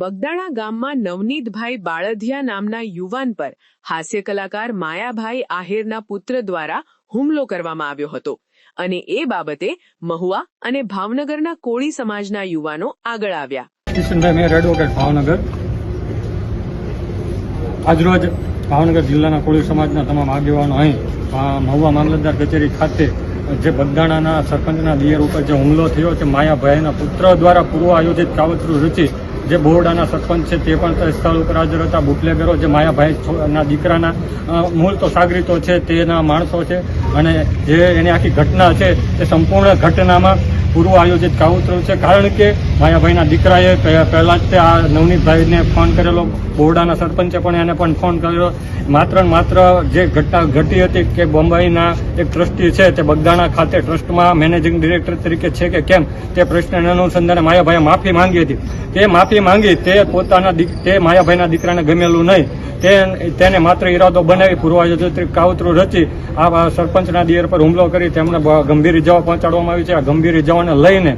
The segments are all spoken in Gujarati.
બગદાણા ગામમાં નવનીતભાઈ બાળધિયા નામના યુવાન પર હાસ્ય કલાકાર માયાભાઈ આહિરના પુત્ર દ્વારા હુમલો કરવામાં આવ્યો હતો અને એ બાબતે મહુવા અને ભાવનગરના કોળી સમાજના યુવાનો આગળ આવ્યા. ભાવનગર. આજરોજ ભાવનગર જિલ્લાના કોળી સમાજના તમામ આગેવાનો અહીં મહુવા મામલતદાર કચેરી ખાતે જે બગદાણાના સરપંચના દિયર ઉપર જે હુમલો થયો છે, માયાભાઈના પુત્ર દ્વારા પૂર્વ આયોજિત કાવતરું રચી જે બોરડાના સરપંચ છે તે પણ સ્થળ ઉપર હાજર હતા. બુટલેગરો, જે માયાભાઈ છો- ના દીકરાના મૂળ તો સાગરીતો છે, તેના માણસો છે. અને જે એની આખી ઘટના છે, તે સંપૂર્ણ ઘટનામાં પૂર્વ આયોજિત કાવતરું છે. કારણ કે માયાભાઈના દીકરાએ પહેલાં જ તે આ નવનીતભાઈને ફોન કરેલો. બોરડાના સરપંચે પણ એને પણ ફોન કર્યો. માત્ર માત્ર જે ઘટના ઘટી હતી કે બોમ્બાઈના એક ટ્રસ્ટી છે તે બગદાણા ખાતે ટ્રસ્ટમાં મેનેજિંગ ડિરેક્ટર તરીકે છે કે કેમ તે પ્રશ્નને અનુસંધાને માયાભાઈએ માફી માંગી હતી. તે માફી માંગી તે પોતાના તે માયાભાઈના દીકરાને ગમેલું નહીં. તે તેને માત્ર ઈરાદો બનાવી પૂર્વાયોજિત કાવતરું રચી આ સરપંચના દિયર પર હુમલો કરી તેમને ગંભીર ઇજાઓ પહોંચાડવામાં આવી છે. આ ગંભીર ઇજાઓને લઈને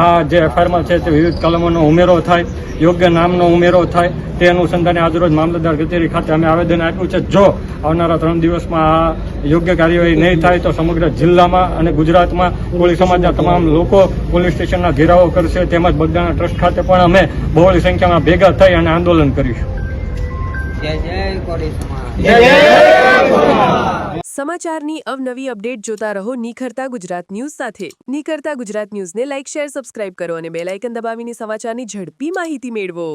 આ જે એફઆઈઆરમાં છે તે વિવિધ કલમોનો ઉમેરો થાય, યોગ્ય નામનો ઉમેરો થાય તે અનુસંધાને આજરોજ મામલતદાર કચેરી ખાતે અમે આવેદન આપ્યું છે. જો આવનારા ત્રણ દિવસમાં આ યોગ્ય કાર્યવાહી નહીં થાય તો સમગ્ર જિલ્લામાં અને ગુજરાતમાં કોળી સમાજના તમામ લોકો પોલીસ સ્ટેશનના ઘેરાવો કરશે તેમજ બગદાણા ટ્રસ્ટ ખાતે પણ અમે બહોળી સંખ્યામાં ભેગા થઈ અને આંદોલન કરીશું. જય જય કોળી સમાજ. સમાચારની અવનવી અપડેટ જોતા રહો નિખરતા ગુજરાત ન્યૂઝ સાથે. નિખરતા ગુજરાત ન્યૂઝને લાઇક શેર સબસ્ક્રાઇબ કરો અને બેલાઇકન દબાવીને સમાચારની ઝડપી માહિતી મેળવો.